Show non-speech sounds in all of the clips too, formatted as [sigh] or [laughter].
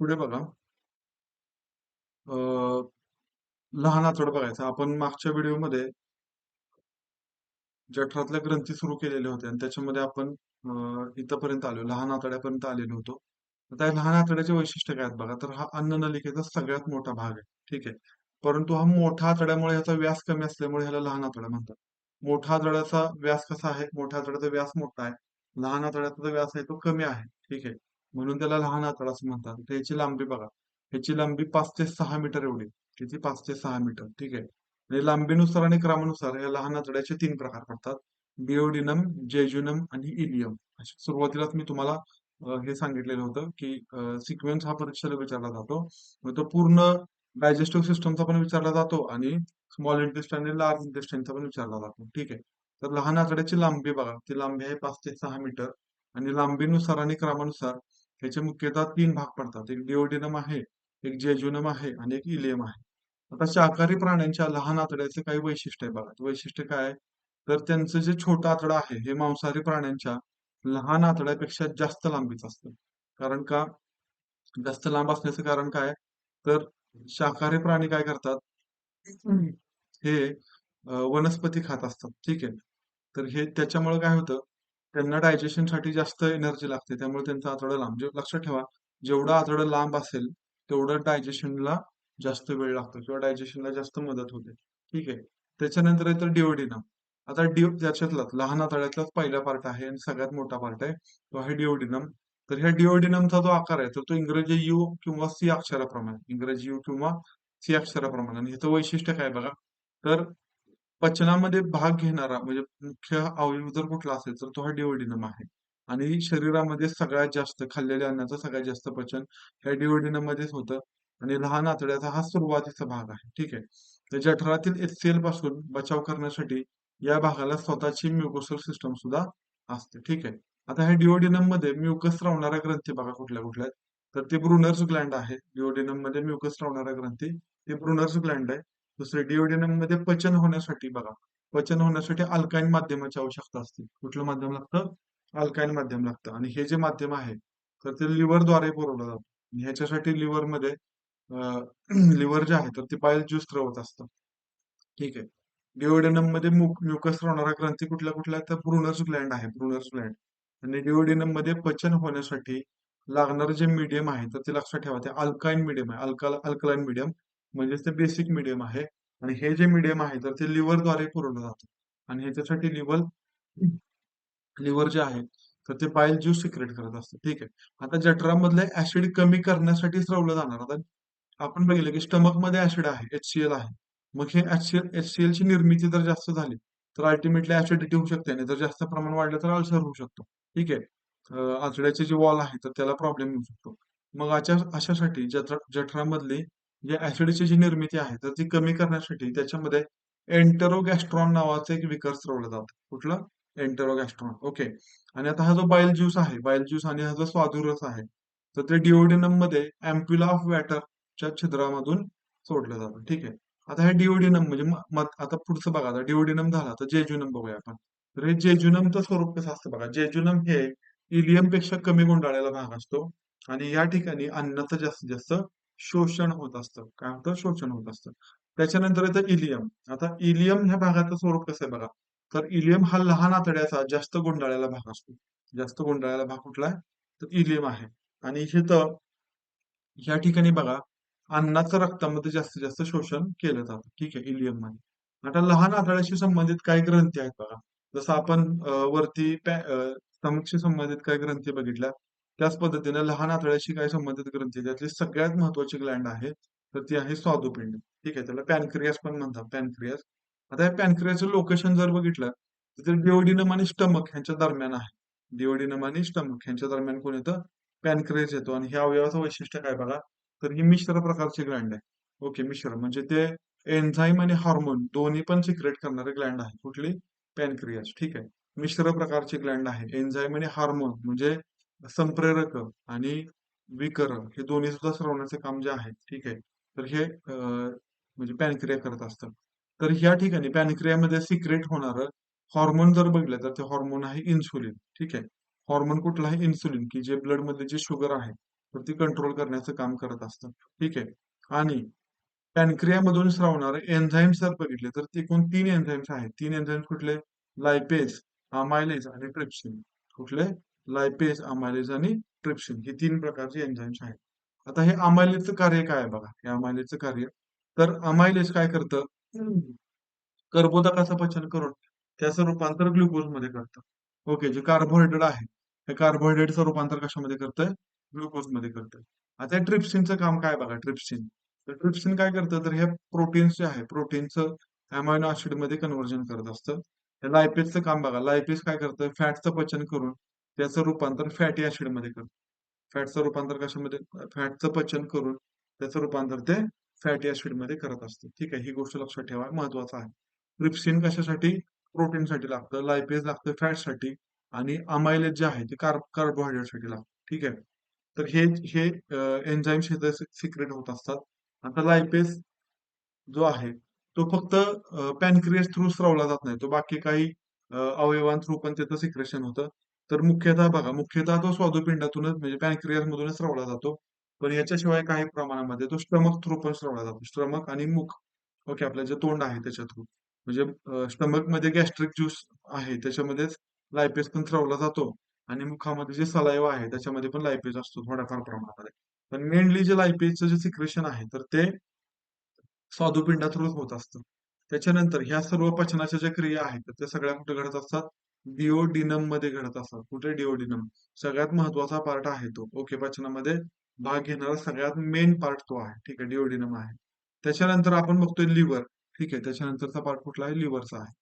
पुढे बघा. लहान आतड बघायचा. आपण मागच्या व्हिडिओमध्ये जठरातल्या ग्रंथी सुरू केलेल्या होत्या आणि त्याच्यामध्ये आपण इथपर्यंत आलो. लहान आतड्यापर्यंत आलेलो होतो. आता लहान आतड्याचे वैशिष्ट्य काय आहेत बघा? तर हा अन्ननलिकेचा सगळ्यात मोठा भाग आहे. ठीक आहे? परंतु हा मोठा आतड्यामुळे ह्याचा व्यास कमी असल्यामुळे ह्याला लहान आतडा म्हणतात. मोठा आतड्याचा व्यास कसा आहे? मोठ्या आतड्याचा व्यास मोठा आहे. लहान आतड्याचा व्यास आहे तो कमी आहे. ठीक आहे? म्हणून त्याला लहान आतडा असं म्हणतात. तर याची लांबी बघा. ह्याची लांबी पाच ते सहा मीटर एवढी. किती? पाच ते सहा मीटर. ठीक आहे. आणि लांबीनुसार आणि क्रमानुसार या लहान आतड्याचे तीन प्रकार पडतात. बिओडिनम जेजुनम आणि इलियम. अशा सुरुवातीलाच मी तुम्हाला हे सांगितलेलं होतं की सिक्वेन्स हा परीक्षेला विचारला जातो. मग तो पूर्ण डायजेस्टिव्ह सिस्टमचा पण विचारला जातो आणि स्मॉल इंटेस्टाईन आणि लार्ज इंटेस्टाईनचा पण विचारला जातो. ठीक आहे. तर लहान आतड्याची लांबी बघा. ती लांबी आहे पाच ते सहा मीटर आणि लांबीनुसार आणि क्रमानुसार ह्याचे मुख्यतः तीन भाग पडतात. एक डिओडिनम आहे एक जेजुनम आहे आणि एक इलियम आहे. आता शाकाहारी प्राण्यांच्या लहान आतड्याचे काही वैशिष्ट्य आहे बघा. वैशिष्ट्य काय आहे? तर त्यांचं जे छोटं आतडं आहे हे मांसाहारी प्राण्यांच्या लहान आतड्यापेक्षा जास्त लांबीच असतं. कारण का? जास्त लांब असण्याचं कारण काय? तर शाकाहारी प्राणी काय करतात? हे वनस्पती खात असतात. ठीक आहे? तर हे त्याच्यामुळे काय होतं? त्यांना डायजेशनसाठी जास्त एनर्जी लागते. त्यामुळे त्यांचा आतडा लांब लक्षात ठेवा जेवढं आतडा लांब असेल तेवढं डायजेशनला जास्त वेळ लागतो किंवा डायजेशनला जास्त मदत होते. ठीक आहे? त्याच्यानंतर येतं डिओडिनम आता डिओ त्याच्यातलाच लहान आतड्यातलाच पहिला पार्ट आहे आणि सगळ्यात मोठा पार्ट आहे तो आहे डिओडिनम तर ह्या डिओडिनमचा जो आकार आहे तर तो इंग्रजी यू किंवा सी अक्षराप्रमाणे इंग्रजी यू किंवा सी अक्षराप्रमाणे. आणि ह्याचं वैशिष्ट्य काय बघा? तर पचनामध्ये भाग घेणारा म्हणजे मुख्य अवयव जर कुठला असेल तर तो हा डिओडिनम आहे. आणि शरीरामध्ये सगळ्यात जास्त खाल्लेल्या अन्नाचं सगळ्यात जास्त पचन ह्या डिओडिनम मध्येच होतं. आणि लहान आतड्याचा हा सुरुवातीचा भाग आहे. ठीक आहे? तर जठरातील एचसीएलपासून बचाव करण्यासाठी या भागाला स्वतःची म्युकोसल सिस्टम सुद्धा असते. ठीक आहे? आता ह्या डिओडिनममध्ये म्युकस रावणारा ग्रंथी बघा कुठल्या कुठल्या आहेत. तर ते ब्रुनर्स ग्लँड आहे. डिओडिनममध्ये म्युकस रावणारा ग्रंथी. ते ब्रुनर्स ग्लँड आहे. दुसरे डिओडिनममध्ये पचन होण्यासाठी बघा. पचन होण्यासाठी अल्काईन माध्यमाची आवश्यकता असते. कुठलं माध्यम लागतं? अल्काईन माध्यम लागतं. आणि हे जे माध्यम आहे तर ते लिव्हरद्वारे पुरवलं जातं. आणि ह्याच्यासाठी लिव्हरमध्ये लिव्हर जे आहे तर ते बाईल ज्यूस स्त्रवत असतं. ठीक आहे. डिओडिनममध्ये म्युकस राहणारा ग्रंथी कुठल्या कुठल्या तर ब्रुनर्स ग्लँड आहे ब्रुनर्स ग्लँड आणि डिओडिनममध्ये पचन होण्यासाठी लागणारं जे मीडियम आहे तर ते लक्षात ठेवा. ते अल्काईन मीडियम आहे. अल्काला अल्कलाईन मीडियम म्हणजेच ते बेसिक मीडियम आहे. आणि हे जे मीडियम आहे तर ते लिव्हरद्वारे पुरवलं जातं. आणि ह्याच्यासाठी लिव्हर लिव्हर जे आहे तर ते बाईल ज्यूस सिक्रेट करत असतं. ठीक आहे. आता जठरामधले ऍसिड कमी करण्यासाठी स्रवलं जाणार. आता आपण बघितलं की स्टमकमध्ये ऍसिड आहे एचसीएल आहे. मग हे एचसीएल एचसीएल ची निर्मिती जर जास्त झाली तर अल्टिमेटली ऍसिडिटी होऊ शकते. आणि जर जास्त प्रमाण वाढलं तर अल्सर होऊ शकतो. ठीक आहे. आतड्याचे जे वॉल आहे तर त्याला प्रॉब्लेम येऊ शकतो. मग अशा अशासाठी जठर जठरामधली जे ऍसिडची जी निर्मिती आहे तर ती कमी करण्यासाठी त्याच्यामध्ये एंटरोगॅस्ट्रॉन नावाचं एक विकर स्रवलं जातं. कुठलं? एंटरोगॅस्ट्रॉन ओके आणि आता हा जो बाईल ज्यूस आहे बाईल ज्यूस आणि हा जो स्वादुरस आहे तर ते डिओडिनममध्ये अँप्युला ऑफ वॅटरच्या छिद्रामधून सोडलं जातं. ठीक आहे? आता हे डिओडिनम म्हणजे आता पुढचं बघा. आता डिओडिनम झाला तर जेजुनम बघूया आपण. तर हे जेजुनमचं स्वरूप कसं असतं बघा? जेजुनम हे इलियमपेक्षा कमी गुंडाळलेला भाग असतो. आणि या ठिकाणी अन्नाचं जास्तीत जास्त शोषण होत असतं. काय होतं शोषण होत असतं. त्याच्यानंतर येतं इलियम. आता इलियम ह्या भागाचं स्वरूप कसं आहे बघा? तर इलियम हा लहान आतड्याचा जास्त गुंडाळलेला भाग असतो. जास्त गुंडाळलेला भाग कुठला आहे? तर इलियम आहे. आणि हे तर या ठिकाणी बघा अन्नाचं रक्तामध्ये जास्तीत जास्त शोषण केलं जातं. ठीक आहे इलियममध्ये. आता लहान आतड्याशी संबंधित काही ग्रंथी आहेत बघा. जसं आपण वरती स्टमकशी संबंधित काही ग्रंथी बघितल्या. त्याच पद्धतीने लहान आतड्याशी काही संबंधित ग्रंथी त्यातली सगळ्यात महत्वाची ग्लँड आहे तर ती आहे स्वादुपिंड. ठीक आहे त्याला पॅनक्रियास पण म्हणतात पॅनक्रियास आता या पॅनक्रियाचं लोकेशन जर बघितलं तर ते डिओडिनम आणि स्टमक ह्यांच्या दरम्यान आहे. डिओडिनम आणि स्टमक ह्यांच्या दरम्यान कोण येतं? पॅनक्रियास येतो. आणि ह्या अवयवाचं वैशिष्ट्य काय बघा? तर ही मिश्र प्रकारची ग्लँड आहे. ओके मिश्र. म्हणजे ते एन्झाईम आणि हार्मोन दोन्ही पण सिक्रेट करणारे ग्लँड आहे. कुठली? पॅनक्रियास ठीक आहे. मिश्र प्रकारची ग्लँड आहे. एन्झाईम आणि हार्मोन म्हणजे संप्रेरक आणि विकरण हे दोन्ही सुद्धा स्रवण्याचे काम जे आहे ठीक आहे तर हे म्हणजे पॅनक्रिया करत असतं. तर ह्या ठिकाणी पॅनक्रियामध्ये सिक्रेट होणार हॉर्मोन जर बघितलं तर ते हॉर्मोन आहे इन्सुलिन ठीक आहे. हॉर्मोन कुठलं आहे इन्सुलिन की जे ब्लडमध्ये जे शुगर आहे तर ती कंट्रोल करण्याचं काम करत असतं ठीक आहे. आणि पॅनक्रियामधून श्रावणारे एन्झाईम्स जर बघितले तर एकूण तीन एन्झाईम्स आहेत. तीन एन्झाईम्स कुठले? लायपेज अमायलेज आणि ट्रिप्सिन कुठले? लायपेस अमायलेज आणि ट्रिप्शन ही तीन प्रकारची एन्झाईम्स आहेत. आता हे अमायलेजचं कार्य काय आहे बघा? हे अमायलेजचं कार्य. तर अमायलेज काय करतं? कर्बोदकाचं पचन करून त्याचं रूपांतर ग्लुकोजमध्ये करतं. ओके जे कार्बोहायड्रेट आहे हे कार्बोहायड्रेटचं रूपांतर कशामध्ये करतंय? ग्लुकोजमध्ये करतंय. आता ट्रिप्सिनचं काम काय बघा? ट्रिप्सिन तर ट्रिप्सिन काय करतं? तर हे प्रोटीन्स जे आहे प्रोटीनचं अमायनो ऍसिडमध्ये कन्व्हर्जन करत असतं. लायपेजचं काम बघा. लायपेज काय करतं? फॅटचं पचन करून त्याचं रूपांतर फॅटी ऍसिडमध्ये करतो फॅटचं रूपांतर कशामध्ये? फॅटचं पचन करून त्याचं रूपांतर ते फॅटी ऍसिडमध्ये करत असते. ठीक आहे ही गोष्ट लक्षात ठेवा महत्वाचं आहे. रिप्सिन कशासाठी? प्रोटीनसाठी लागतं लायपेज लागतं फॅटसाठी आणि अमायलेज जे आहे ते कार्ब कार्बोहायड्रेटसाठी लागतं. ठीक आहे? तर हे हे एन्झाईम्स हे सिक्रेट होत असतात. आता लायपेज जो आहे तो फक्त पॅनक्रियस थ्रू स्रवला जात नाही. तो बाकी काही अवयवां थ्रू पण त्याचं सिक्रेशन होतं. तर मुख्यतः बघा मुख्यतः तो स्वादुपिंडातूनच म्हणजे पॅनक्रियास मधूनच स्रवला जातो. पण याच्याशिवाय काही प्रमाणामध्ये तो स्टमक थ्रू पण स्रवला जातो. स्टमक आणि मुख. ओके आपलं जे तोंड आहे त्याच्या थ्रू. म्हणजे स्टमकमध्ये गॅस्ट्रिक ज्यूस आहे त्याच्यामध्येच लायपेज पण स्रवला जातो. आणि मुखामध्ये जे सलायव आहे त्याच्यामध्ये पण लायपेज असतो थोड्याफार प्रमाणामध्ये. पण मेनली जे लायपेजचं जे सिक्रेशन आहे तर ते स्वादुपिंडा थ्रू होत असतं. त्याच्यानंतर ह्या सर्व पचनाच्या ज्या क्रिया आहेत तर त्या सगळ्या कुठे घडत असतात? डिओडिनममध्ये घडत असतात. कुठे डिओडिनम? सगळ्यात महत्त्वाचा पार्ट आहे तो. ओके पचनामध्ये भाग घेणारा सगळ्यात मेन पार्ट तो आहे. ठीक आहे डिओडिनम आहे. त्याच्यानंतर आपण बघतोय लिव्हर. ठीक आहे त्याच्यानंतरचा पार्ट कुठला आहे? लिव्हरचा आहे.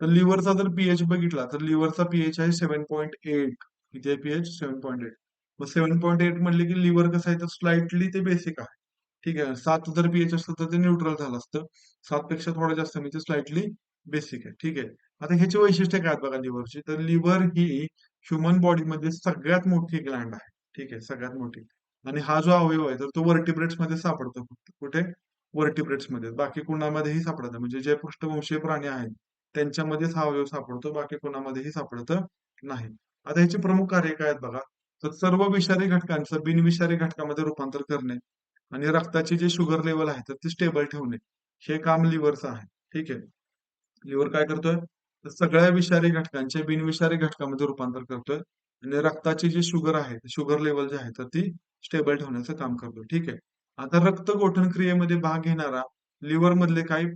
तर लिव्हरचा जर पीएच बघितला तर लिव्हरचा पीएच आहे सेव्हन पॉईंट एट किती आहे पीएच सेव्हन पॉईंट एट मग सेव्हन पॉईंट एट म्हणले की लिव्हर कसं आहे? तर स्लाइटली ते बेसिक आहे. ठीक आहे सात जर पीएच असतं तर ते न्यूट्रल झालं असतं. सात पेक्षा थोडं जास्त म्हणजे स्लाइटली बेसिक आहे. ठीक आहे. आता ह्याची वैशिष्ट्य काय आहेत बघा लिव्हरची तर लिव्हर ही ह्युमन बॉडीमध्ये सगळ्यात मोठी ग्लँड आहे. ठीक आहे सगळ्यात मोठी. आणि हा जो अवयव आहे तर तो वर्टिब्रेट्समध्ये सापडतो कुठे? वर्टिब्रेट्समध्ये. बाकी कुणामध्येही सापडत म्हणजे जे पृष्ठवंशीय प्राणी आहेत त्यांच्यामध्येच हा अवयव सापडतो. बाकी कुणामध्येही सापडत नाही. आता ह्याचे प्रमुख कार्य काय आहेत बघा? तर सर्व विषारी घटकांचं बिनविषारी घटकामध्ये रूपांतर करणे आणि रक्ताची जे शुगर लेवल आहे तर ती स्टेबल ठेवणे. हे काम लिव्हरचं आहे. ठीक आहे. लिव्हर काय करतोय? तर सगळ्या विषारी घटकांचे बिनविषारी घटकामध्ये रूपांतर करतोय. आणि रक्ताची जी शुगर आहे शुगर लेवल जे आहे तर ती स्टेबल ठेवण्याचं काम करतोय. ठीक आहे? आता रक्त गोठण क्रियेमध्ये भाग घेणारा लिव्हर मधले काही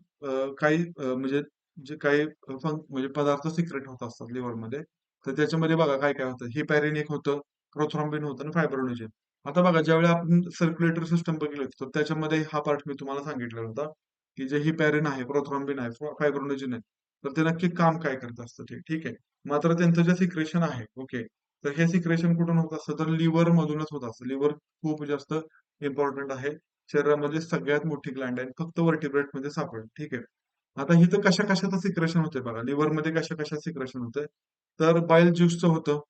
काही म्हणजे जे काही म्हणजे पदार्थ सिक्रेट होत असतात लिव्हरमध्ये. तर त्याच्यामध्ये बघा काय काय होतं. हिपॅरिन एक होतं प्रोथ्रॉम्बिन होतं आणि फायब्रोनिजन आता बघा ज्यावेळी आपण सर्क्युलेटरी सिस्टम बघितलं तर त्याच्यामध्ये हा पार्ट मी तुम्हाला सांगितलेला होता की जे हिपॅरिन आहे प्रोथ्रॉम्बिन आहे फायब्रोनिजन आहे तर ते नक्की काम काय करत असतं ते? ठीक आहे. मात्र त्यांचं जे सिक्रेशन आहे ओके तर हे सिक्रेशन कुठून होत असतं? तर लिव्हर मधूनच होत असतं. लिव्हर खूप जास्त इम्पॉर्टंट आहे. शरीरामध्ये सगळ्यात मोठी ग्लँड आहे. फक्त वर्टिब्रेटमध्ये सापडेल. ठीक आहे. आता हिथं कशा कशाचं सिक्रेशन होतंय बघा. लिव्हरमध्ये कशा कशा सिक्रेशन होतंय? तर बाईल ज्यूसचं होतं.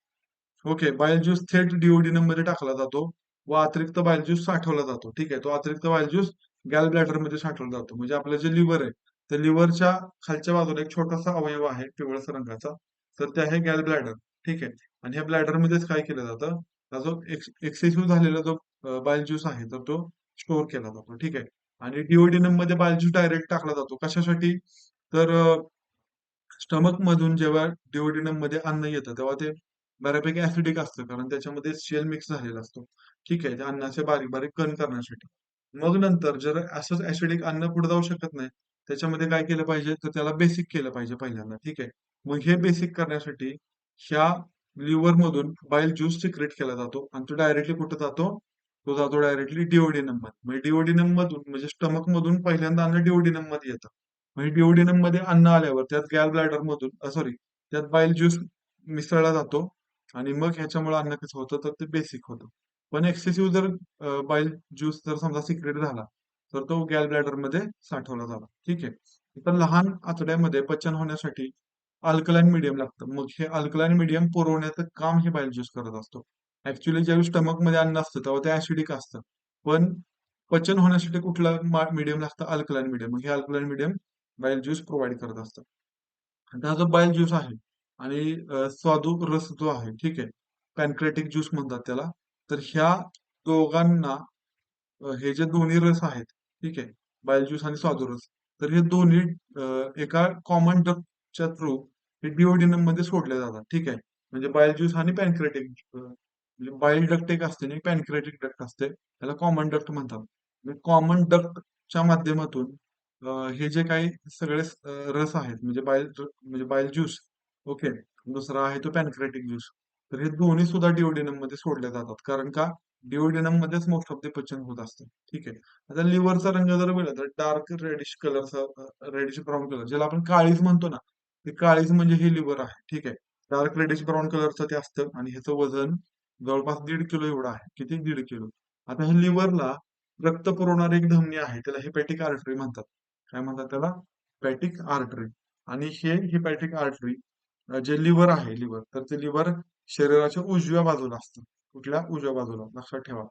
ओके बाईल ज्यूस थेट डिओडिनममध्ये टाकला जातो. व अतिरिक्त बाईल ज्यूस साठवला जातो. ठीक आहे. तो अतिरिक्त बाईल ज्यूस गॅल ब्लॅडरमध्ये साठवला जातो. म्हणजे आपलं जे लिव्हर आहे तर लिव्हरच्या खालच्या बाजूला एक छोटासा अवयव आहे पिवळसर रंगाचा तर ते आहे गॅल ब्लॅडर ठीक आहे? आणि ह्या ब्लॅडर मध्येच काय केलं जातं? जो एक्सेसिव्ह झालेला जो बायल ज्यूस आहे तर तो स्टोअर केला जातो ठीक आहे? आणि डिओडिनममध्ये बायल ज्यूस डायरेक्ट टाकला जातो. कशासाठी? तर स्टमक मधून जेव्हा डिओडिनममध्ये अन्न येतं तेव्हा ते बऱ्यापैकी ऍसिडिक असतं कारण त्याच्यामध्ये शेल मिक्स झालेला असतो. ठीक आहे? अन्नाचे बारीक बारीक कण करण्यासाठी. मग नंतर जर असंच ऍसिडिक अन्न पुढे जाऊ शकत नाही त्याच्यामध्ये काय केलं पाहिजे? तर त्याला बेसिक केलं पाहिजे पहिल्यांदा. ठीक आहे? मग हे बेसिक करण्यासाठी ह्या लिव्हर मधून बाईल ज्यूस सिक्रेट केला जातो आणि तो डायरेक्टली कुठं जातो? तो जातो डायरेक्टली डिओडिनममध्ये. म्हणजे डिओडिनम मधून म्हणजे स्टमक मधून पहिल्यांदा अन्न डिओडिनममध्ये येतं. म्हणजे डिओडिनममध्ये अन्न आल्यावर त्यात गॅल ब्लॅडर मधून सॉरी त्यात बाईल ज्यूस मिसळला जातो आणि मग ह्याच्यामुळे अन्न कसं होतं? तर ते बेसिक होतं. पण एक्सेसिव्ह जर बाईल ज्यूस जर समजा सिक्रेट झाला तर तो गॅल ब्लॅडरमध्ये साठवला झाला ठीक आहे? तर लहान आतड्यामध्ये पचन होण्यासाठी अल्कलाईन मिडियम लागतं. मग हे अल्कलाईन मिडियम पुरवण्याचं काम हे बाईल ज्यूस करत असतो. ऍक्च्युली ज्यावेळी स्टमकमध्ये अन्न असतं तेव्हा ते ऍसिडिक असतं. पण पचन होण्यासाठी कुठला मिडियम लागतं? अल्कलाईन मिडियम हे alkaline medium bile juice provide करत असतं. हा जो बाईल ज्यूस आहे आणि स्वादू रस जो आहे ठीक आहे? पॅनक्रेटिक ज्यूस म्हणतात त्याला. तर ह्या दोघांना हे जे दोन्ही रस आहेत ठीक आहे? बाईल ज्यूस आणि स्वादुरस. तर हे दोन्ही एका कॉमन डक्टच्या थ्रू हे डिओडिनममध्ये सोडले जातात. ठीक आहे? म्हणजे बायल ज्यूस आणि पॅनक्रेटिक म्हणजे बाईल डक्ट एक असते आणि पॅनक्रेटिक डक्ट असते. त्याला कॉमन डक्ट म्हणतात. म्हणजे कॉमन डक्टच्या माध्यमातून हे जे काही सगळे रस आहेत म्हणजे बायल म्हणजे बायल ज्यूस ओके? दुसरा आहे तो पॅनक्रेटिक ज्यूस. तर हे दोन्ही सुद्धा डिओडिनममध्ये सोडले जातात. कारण का? डिओडिनम मध्येच मोस्ट ऑफ द पचन होत असतं ठीक आहे. आता लिव्हरचा रंग जर बघितला तर डार्क रेडिश कलरचा रेडिश ब्राऊन कलर ज्याला आपण काळीज म्हणतो ना ते काळीज म्हणजे हे लिव्हर आहे. ठीक आहे. डार्क रेडिश ब्राऊन कलरचं ते असतं आणि ह्याचं वजन जवळपास दीड किलो एवढं आहे. किती? दीड किलो. आता हे लिव्हरला रक्त पुरवणारी एक धमनी आहे. त्याला हेपॅटिक आर्टरी म्हणतात. काय म्हणतात त्याला? पॅटिक आर्टरी आणि हे हिपॅटिक आर्टरी जे लिव्हर आहे लिव्हर तर ते लिव्हर शरीराच्या उजव्या बाजूला असतं. कुठल्या उजव्या बाजूला? लक्षात ठेवा.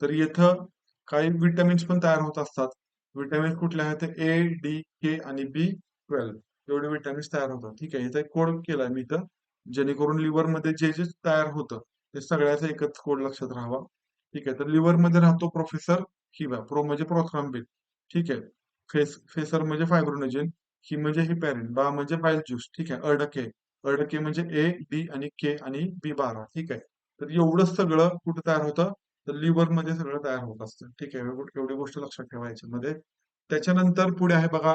तर इथं काही विटॅमिन्स पण तयार होत असतात. विटॅमिन्स कुठले आहेत? ए डी के आणि बी ट्वेल्व एवढे विटॅमिन्स तयार होतात. ठीक आहे. इथं एक कोड केलाय मी इथं. जेणेकरून लिव्हरमध्ये जे जे तयार होतं ते सगळ्याचा एकच कोड लक्षात राहावा. ठीक आहे. तर लिव्हरमध्ये राहतो प्रोफेसर हिवा प्रो म्हणजे प्रोथ्रॉम्बिन ठीक आहे. फेस फेसर म्हणजे फायब्रोनोजेन ही म्हणजे हिपॅरिन बा म्हणजे बायल ज्यूस ठीक आहे. अडके. अडके म्हणजे ए डी आणि के आणि बी बारा. ठीक आहे. तर एवढं सगळं कुठं तयार होतं? तर लिव्हरमध्ये सगळं तयार होत असतं. ठीक आहे. एवढी गोष्ट लक्षात ठेवायची. मध्ये त्याच्यानंतर पुढे आहे बघा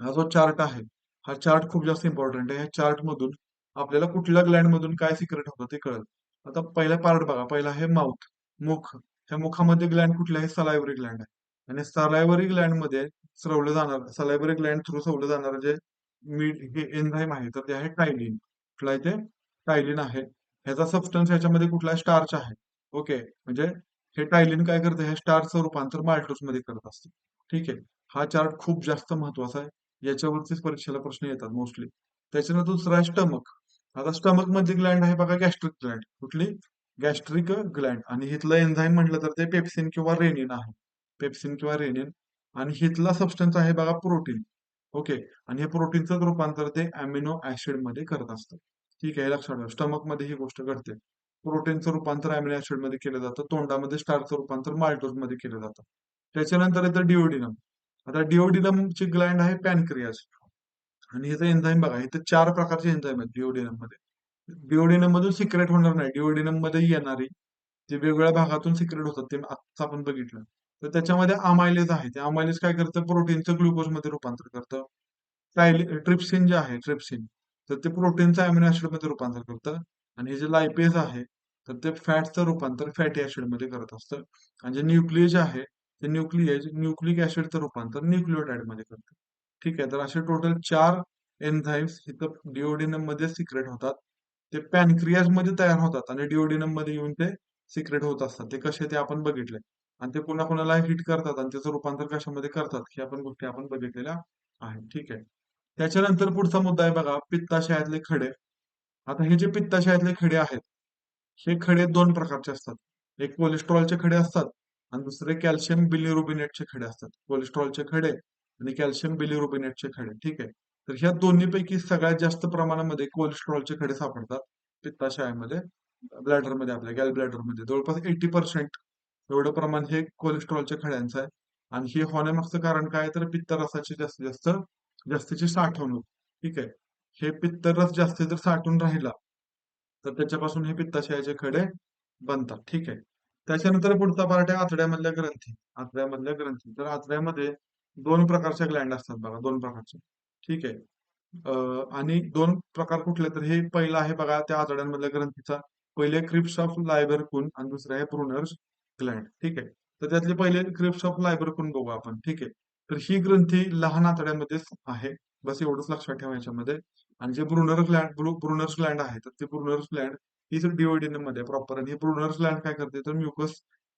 हा जो चार्ट आहे हा चार्ट खूप जास्त इम्पॉर्टंट आहे. ह्या चार्ट मधून आपल्याला कुठल्या ग्लँड मधून काय सिक्रेट होतं ते कळेल. आता पहिला पार्ट बघा. पहिला आहे माउथ मुख. ह्या मुखामध्ये ग्लँड कुठले आहे? सलायवरी ग्लँड आहे. आणि सलायवरी ग्लँडमध्ये स्रवलं जाणार सलायवरी ग्लँड थ्रू सवलं जाणार जे मीठ हे एन्झाईम आहे तर ते आहे टायलिन कुठलं आहे ते? टायलिन आहे. ह्याचा सबस्टन्स ह्याच्यामध्ये कुठला स्टार्च आहे. ओके म्हणजे हे टायलिन काय करतं? हे स्टारचं रूपांतर माल्टोस मध्ये करत असते. ठीक आहे? हा चार्ट खूप जास्त महत्त्वाचा आहे. याच्यावरतीच परीक्षेला प्रश्न येतात मोस्टली त्याच्यानंतर दुसरा आहे स्टमक आता स्टमकमध्ये ग्लँड आहे बघा गॅस्ट्रिक ग्लँड कुठली? गॅस्ट्रिक ग्लँड आणि हिथलं एन्झाईम म्हटलं तर ते पेप्सिन किंवा रेनिन आहे. पेप्सिन किंवा रेनिन आणि हिथला सबस्टन्स आहे बघा प्रोटीन ओके आणि हे प्रोटीनचं रूपांतर ते अमिनो ऍसिडमध्ये करत असतं. ठीक आहे लक्षात ठेवा. स्टमकमध्ये ही गोष्ट घडते. प्रोटीनचं रूपांतर अमिनो ऍसिडमध्ये केलं जातं. तोंडामध्ये स्टारचं रूपांतर माल्टोजमध्ये केलं जातं. त्याच्यानंतर येतं डिओडिनम आता डिओडिनम ची ग्लँड आहे पॅनक्रियाज आणि ह्याचं एन्झाईम बघा इथं चार प्रकारचे एन्झाईम आहेत डिओडिनममध्ये डिओडिनम मधून सिक्रेट होणार नाही. डिओडिनममध्ये येणारी जे वेगवेगळ्या भागातून सिक्रेट होतात ते आत्ता आपण बघितलं. तर त्याच्यामध्ये अमायलेज आहे. ते अमायलेज काय करतं? प्रोटीनचं ग्लुकोजमध्ये रूपांतर करतं. ट्रिप्सिन जे आहे ट्रिप्सिन तर ते प्रोटीनचं अमिनो ऍसिडमध्ये रूपांतर करतं. आणि हे जे लायपेज आहे तर ते फॅटचं रूपांतर फॅटी ऍसिडमध्ये करत असतं. आणि जे न्यूक्लिएज आहे ते न्यूक्लियज न्यूक्लिक ऍसिडचं रूपांतर न्यूक्लिओटाइडमध्ये करतं. ठीक आहे तर असे टोटल चार एन्झाईम्स इथं डिओडिनममध्ये सिक्रेट होतात. ते पॅनक्रियाजमध्ये तयार होतात आणि डिओडिनममध्ये येऊन ते सिक्रेट होत असतात. ते कसे ते आपण बघितले आणि ते पुन्हा कुणाला हिट करतात आणि त्याचं रूपांतर कशामध्ये करतात हे आपण गोष्टी आपण बघितलेल्या आहेत. ठीक आहे. त्याच्यानंतर पुढचा मुद्दा आहे बघा पित्ताशयातले खडे. आता हे जे पित्ताशयातले खडे आहेत हे खडे दोन प्रकारचे असतात. एक कोलेस्ट्रॉलचे खडे असतात आणि दुसरे कॅल्शियम बिलिरुबिनेटचे खडे असतात. कोलेस्ट्रॉलचे खडे आणि कॅल्शियम बिलिरुबिनेटचे खडे ठीक आहे? तर ह्या दोन्हीपैकी सगळ्यात जास्त प्रमाणामध्ये कोलेस्ट्रॉलचे खडे सापडतात पित्ताशयामध्ये ब्लॅडरमध्ये आपल्या गॅल ब्लॅडरमध्ये जवळपास एटी पर्सेंट एवढं प्रमाण हे कोलेस्ट्रॉलच्या खड्यांचं आहे. आणि हे होण्यामागचं कारण काय तर पित्तरसाचे जास्तीत जास्त जास्तीची साठवणूक. ठीक आहे. हे पित्तरस जास्ती जर साठून राहिला तर त्याच्यापासून हे पित्ताशयाचे खडे बनतात. ठीक आहे. त्याच्यानंतर पुढचा पार्ट आहे आतड्यामधल्या ग्रंथी. आतड्यामधल्या ग्रंथी. तर आतड्यामध्ये दोन प्रकारच्या ग्लँड असतात बघा दोन प्रकारचे. ठीक आहे. आणि दोन प्रकार कुठले तर हे पहिलं आहे बघा त्या आतड्यांमधल्या ग्रंथीचा. पहिले क्रिप्स ऑफ लायबरकून आणि दुसरं आहे प्रुनर्स ग्लँड ठीक आहे. तर त्यातले पहिले क्रिप्स ऑफ लायबरकून बघू आपण. ठीक आहे. तर ही ग्रंथी लहान आतड्यामध्येच आहे. बस एवढंच लक्षात ठेवा याच्यामध्ये. आणि जे ब्रुनर ग्लँड ब्रुनर्स ग्लँड आहे तर ते ब्रुनर्स ग्लँड ही तर मध्ये प्रॉपर आणि ब्रुनर्स ग्लँड काय करते तर म्युकस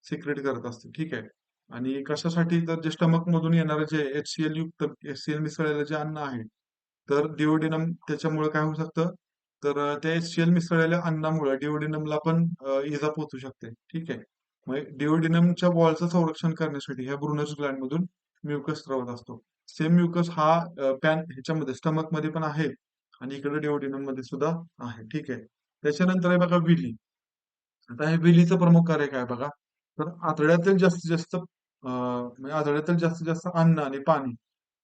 सिक्रेट करत असते. ठीक आहे? आणि कशासाठी? तर जे स्टमक मधून येणारे जे एचसीएल युक्त एचसीएल मिसळलेलं जे अन्न आहे तर डिओडिनम त्याच्यामुळे काय होऊ शकतं? तर त्या एचसीएल मिसळलेल्या अन्नामुळे डिओडिनमला पण इजा पोहोचू शकते. ठीक आहे? मग डिओडिनमच्या बॉलचं संरक्षण करण्यासाठी ह्या ब्रुनर्स ग्लँड मधून म्युकस स्रावत असतो. सेम म्युकस हा पॅन ह्याच्यामध्ये स्टमकमध्ये पण आहे आणि इकडे डेओडिनममध्ये सुद्धा आहे. ठीक आहे. त्याच्यानंतर आहे बघा विली. आता हे विलीचं प्रमुख कार्य काय बघा? तर आतड्यातील जास्तीत जास्त म्हणजे आतड्यातील जास्तीत जास्त अन्न आणि पाणी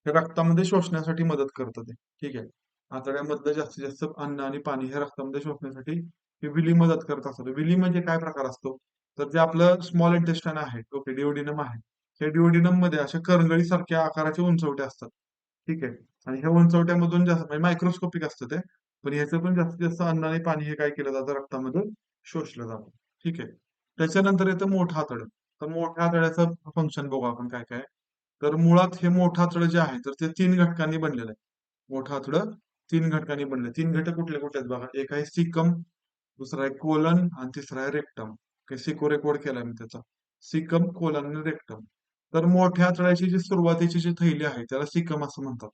हे रक्तामध्ये शोषण्यासाठी मदत करतं ते. ठीक आहे. आतड्यामधलं जास्तीत जास्त अन्न आणि पाणी हे रक्तामध्ये शोषण्यासाठी हे विली मदत करत असतात विली म्हणजे काय प्रकार असतो? तर जे आपलं स्मॉल इंटेस्टाईन आहे. ओके डिओडिनम आहे. हे डिओडिनममध्ये अशा करंगळी सारख्या आकाराचे उंचवटे असतात. ठीक आहे? आणि ह्या उंचवट्यामधून जास्त म्हणजे मायक्रोस्कोपिक असतं ते पण ह्याच्यातून जास्तीत जास्त अन्न आणि पाणी हे काय केलं जातं? रक्तामध्ये शोषलं जातं. ठीक आहे? त्याच्यानंतर येतं मोठं आतडं. तर मोठ्या आतड्याचं फंक्शन बघू आपण काय काय. तर मुळात हे मोठं आतडं जे आहे तर ते तीन घटकांनी बनलेलं आहे. मोठं आतडं तीन घटकांनी बनले तीन घटक कुठले कुठले आहेत बघा? एक आहे सिकम दुसरा आहे कोलन आणि तिसरा आहे रेक्टम. सिको रेकॉर्ड केलाय मी त्याचा. सिकम कोलन आणि रेक्टम. तर मोठ्या आतड्याची जी सुरुवातीची जी थैली आहे त्याला सिक्कम असं म्हणतात.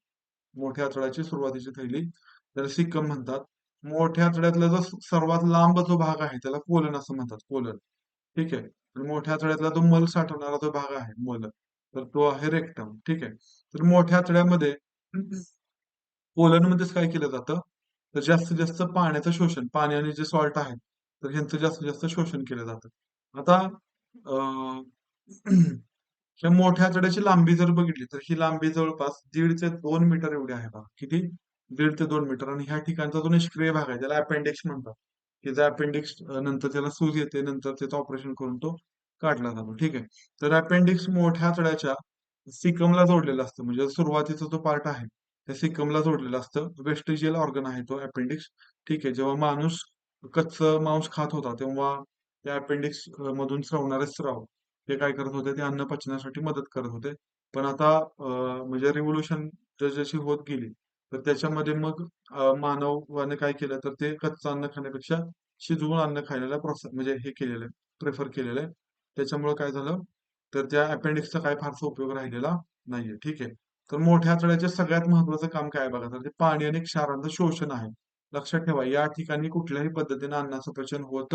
मोठ्या आतड्याची सुरुवातीची थैली त्याला सिक्कम म्हणतात. मोठ्या आतड्यातला जो सर्वात लांब जो भाग आहे त्याला कोलन असं म्हणतात कोलन. ठीक आहे? तर मोठ्या आतड्यातला जो मल साठवणारा जो भाग आहे मल तर तो आहे रेक्टम. ठीक आहे? तर मोठ्या आतड्यामध्ये [clears throat] कोलन मध्येच काय केलं जातं? तर जास्तीत जास्त पाण्याचं शोषण पाणी आणि जे सॉल्ट आहे तर ह्यांचं जास्तीत जास्त शोषण केलं जातं. आता [clears throat] किंवा मोठ्या आतड्याची लांबी जर बघितली तर ही लांबी जवळपास दीड ते दोन मीटर एवढी आहे बघा. किती? दीड ते दोन मीटर. आणि ह्या ठिकाणचा जो निष्क्रिय भाग आहे त्याला अपेंडिक्स म्हणतात की जर अपेंडिक्स नंतर त्याला सूज येते नंतर त्याचं ऑपरेशन करून तो काढला जातो. ठीक आहे? तर अपेंडिक्स मोठ्या आतड्याच्या सिकमला जोडलेलं असतं. म्हणजे सुरुवातीचा जो पार्ट आहे त्या सिकमला जोडलेलं असतं. वेस्टेजियल ऑर्गन आहे तो अपेंडिक्स ठीक आहे? जेव्हा माणूस कच्चं मांस खात होता तेव्हा त्या अपेंडिक्स मधून स्रवणारे स्राव ते काय करत होते ते अन्न पचण्यासाठी मदत करत होते. पण आता म्हणजे रिव्होल्युशन जशी होत गेली तर त्याच्यामध्ये मग मानवाने काय केलं तर ते कच्चं अन्न खाण्यापेक्षा शिजवून अन्न खायला प्रोत्साहन म्हणजे हे केलेलं आहे प्रेफर केलेलं आहे. त्याच्यामुळे काय झालं तर त्या अपेंडिक्सचा काय फारसा उपयोग राहिलेला नाहीये ठीक आहे. तर मोठ्या आतड्याचे सगळ्यात महत्वाचं काम काय बघा तर ते पाणी आणि क्षारांचं शोषण आहे. लक्षात ठेवा या ठिकाणी कुठल्याही पद्धतीने अन्नाचं पचन होत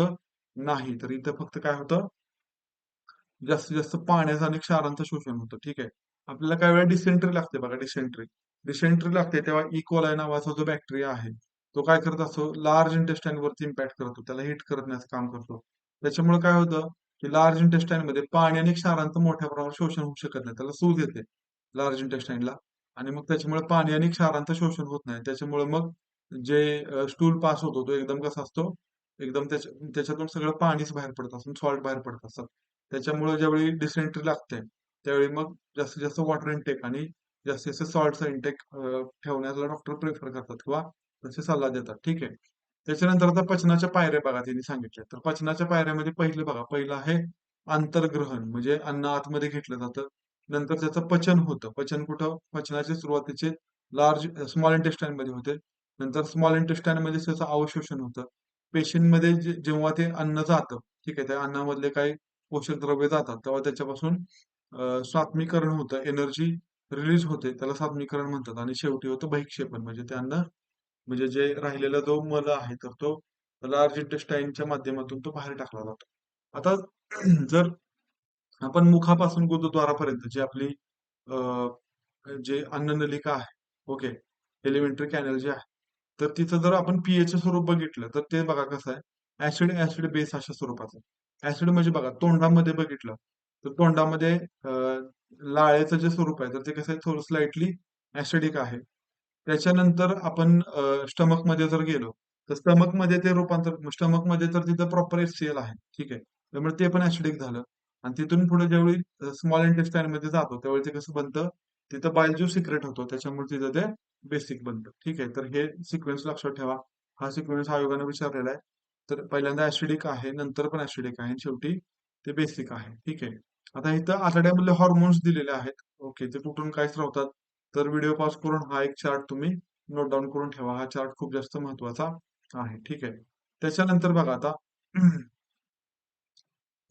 नाही. तर इथं फक्त काय होतं जास्तीत जास्त पाण्याचं आणि क्षारांचं शोषण होतं ठीक आहे? आपल्याला काही वेळा डिसेंट्री लागते बघा डिसेंट्री डिसेंट्री लागते तेव्हा e. इकोलाय नावाचा जो बॅक्टेरिया आहे तो काय करत असतो? लार्ज इंटेस्टाईन वरती इम्पॅक्ट करतो त्याला हिट करण्याचं काम करतो. त्याच्यामुळे काय होतं? की लार्ज इंटेस्टाईन मध्ये पाणी आणि क्षारांचं मोठ्या प्रमाणात शोषण होऊ शकत नाही. त्याला सूज येते लार्ज इंटेस्टाईनला आणि मग त्याच्यामुळे पाणी आणि क्षारांचं शोषण होत नाही. त्याच्यामुळे मग जे स्टूल पास होतो तो एकदम कसा असतो? एकदम त्याच्या त्याच्यातून सगळं पाणीच बाहेर पडत असतं सॉल्ट बाहेर पडत असतात त्याच्यामुळे ज्यावेळी डिसेंट्री लागते त्यावेळी मग जास्तीत जास्त वॉटर इंटेक आणि जास्तीत जास्त सॉल्टचा इंटेक ठेवण्याला डॉक्टर प्रेफर करतात किंवा तसे सल्ला देतात. ठीक आहे? त्याच्यानंतर आता पचनाच्या पायऱ्या बघा त्यांनी सांगितले तर पचनाच्या पायऱ्यामध्ये पहिलं बघा पहिलं आहे आंतरग्रहण म्हणजे अन्न आतमध्ये घेतलं जातं. नंतर त्याचं पचन होतं. पचन कुठं? पचनाचे सुरुवातीचे लार्ज स्मॉल इंटेस्टाईन मध्ये होते. नंतर स्मॉल इंटेस्टाईन मध्ये त्याचं अवशोषण होतं. पेशींमध्ये जेव्हा ते अन्न जातं ठीक आहे त्या अन्नामधले काही पोषक द्रव्य जातात तेव्हा त्याच्यापासून स्वात्मीकरण होतं एनर्जी रिलीज होते त्याला स्वात्मीकरण म्हणतात. आणि शेवटी होतं बहिक्षेपण. म्हणजे त्यांना म्हणजे जे राहिलेला जो मल आहे तर तो लार्ज इंटेस्टाईनच्या माध्यमातून तो बाहेर टाकला जातो. आता [clears throat] जर आपण मुखापासून गुरुद्वारापर्यंत जी आपली जे अन्ननलिका आहे ओके एलिमेंटरी कॅनल जे आहे तर तिथं जर आपण पीएच स्वरूप बघितलं तर ते बघा कसं आहे ऍसिड ऍसिड बेस अशा स्वरूपाचं ऍसिड म्हणजे बघा तोंडामध्ये बघितलं तर तोंडामध्ये लाळेचं जे स्वरूप आहे तर ते कसं आहे थोडं स्लाइटली ऍसिडिक आहे. त्याच्यानंतर आपण स्टमकमध्ये जर गेलो तर स्टमकमध्ये ते रूपांतर स्टमकमध्ये तर तिथं प्रॉपर एचसीएल आहे ठीक आहे. त्यामुळे ते पण ऍसिडिक झालं. आणि तिथून पुढे ज्यावेळी स्मॉल इंटेस्टाईन मध्ये जातो त्यावेळी ते कसं बनतं तिथं बाईल सिक्रेट होतो त्याच्यामुळे तिथं ते बेसिक बनतं ठीक आहे. तर हे सिक्वेन्स लक्षात ठेवा. हा सिक्वेन्स आयोगाने विचारलेला आहे. तर पहिल्यांदा ऍसिडिक आहे नंतर पण ऍसिडिक आहे शेवटी ते बेसिक आहे. ठीक आहे? आता इथं आतड्यामधले हॉर्मोन्स दिलेले आहेत. ओके ते कुठून काय स्रवतात तर व्हिडिओ पास करून हा एक चार्ट तुम्ही नोट डाऊन करून ठेवा. हा चार्ट खूप जास्त महत्त्वाचा आहे. ठीक आहे? त्याच्यानंतर बघा आता [clears throat]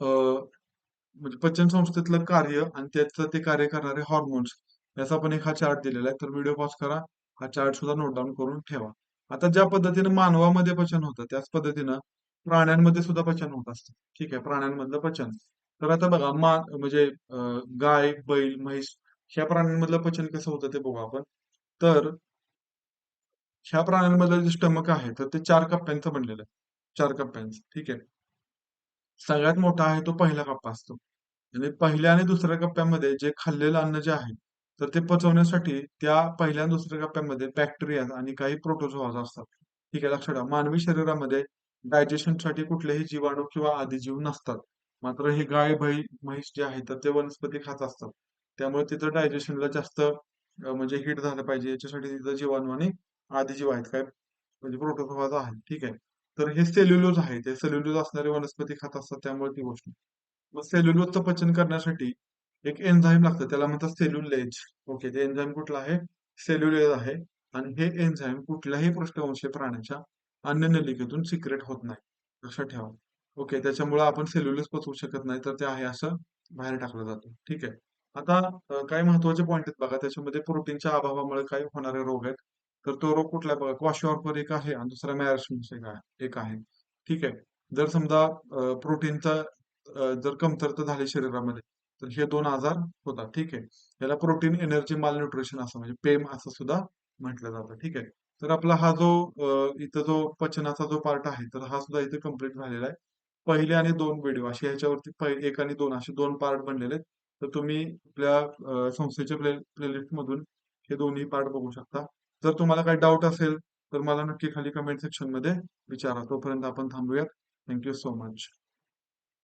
म्हणजे पचन संस्थेतलं कार्य आणि त्याचं ते कार्य करणारे हॉर्मोन्स याचा पण एक हा चार्ट दिलेला आहे. तर व्हिडिओ पॉज करा. हा चार्ट सुद्धा नोट डाऊन करून ठेवा. आता ज्या पद्धतीनं मानवामध्ये पचन होतं त्याच पद्धतीनं प्राण्यांमध्ये सुद्धा पचन होत असतं. ठीक आहे प्राण्यांमधलं पचन. तर आता बघा मा म्हणजे गाय बैल म्हैस ह्या प्राण्यांमधलं पचन कसं होतं ते बघू आपण. तर ह्या प्राण्यांमधलं जे स्टमक आहे तर ते चार कप्प्यांचं बनलेलं आहे. चार कप्प्यांचं. ठीक आहे. सगळ्यात मोठा आहे तो पहिला कप्पा असतो. आणि पहिल्या आणि दुसऱ्या कप्प्यामध्ये जे खाल्लेलं अन्न जे आहे तर ते पचवण्यासाठी त्या पहिल्या आणि दुसऱ्या कप्प्यामध्ये बॅक्टेरिया आणि काही प्रोटोझोआज असतात. ठीक आहे लक्षात ठेवा. मानवी शरीरामध्ये डायजेशनसाठी कुठलेही जीवाणू किंवा आदिजीव नसतात. मात्र हे गाय म्है म्हैस जे आहे तर ते वनस्पती खात असतात. त्यामुळे तिथं डायजेशनला जास्त म्हणजे हिट झालं पाहिजे. याच्यासाठी तिथं जीवाणू आणि आदिजीव आहेत. काय? म्हणजे प्रोटोझोआज आहेत. ठीक आहे. तर हे सेल्युलोज आहे. ते सेल्युलोज असणारे वनस्पती खात असतात. त्यामुळे ती गोष्ट. मग सेल्युलोजचं पचन करण्यासाठी एक एन्झाईम लागतं त्याला म्हणतात सेल्युलेज ओके ते एन्झाईम कुठलं आहे? सेल्युलेज आहे. आणि हे एन्झाईम कुठल्याही पृष्ठवंशी प्राण्याच्या अन्य नलिकेतून सिक्रेट होत नाही. लक्षात ठेवा. ओके त्याच्यामुळे आपण सेल्युलेज पचवू शकत नाही तर ते आहे असं बाहेर टाकलं जातं. ठीक आहे. आता काही महत्त्वाचे पॉईंट आहेत बघा. त्याच्यामध्ये प्रोटीनच्या अभावामुळे काय होणारे रोग आहेत. तर तो रोग कुठला आहे बघा? क्वाशिऑर्कर एक आहे आणि दुसरा मॅरेस्मिस एक आहे एक आहे. ठीक आहे. जर समजा प्रोटीनचा जर कमतरता झाली शरीरामध्ये तर हे दोन आजार होतात ठीक आहे. याला प्रोटीन एनर्जी माल न्यूट्रिशन असं म्हणजे पेम असं सुद्धा म्हटलं जातं ठीक आहे. तर आपला हा जो इथं जो पचनाचा जो पार्ट आहे तर हा सुद्धा इथे कंप्लीट झालेला आहे. पहिले आणि दोन व्हिडिओ असे ह्याच्यावरती एक आणि दोन असे दोन पार्ट बनलेले आहेत. तर तुम्ही आपल्या संस्थेच्या प्ले प्लेलिस्ट मधून हे दोन्ही पार्ट बघू शकता. जर तुम्हाला काही डाऊट असेल तर मला नक्की खाली कमेंट सेक्शनमध्ये विचारा. तोपर्यंत आपण थांबूयात. Thank you so much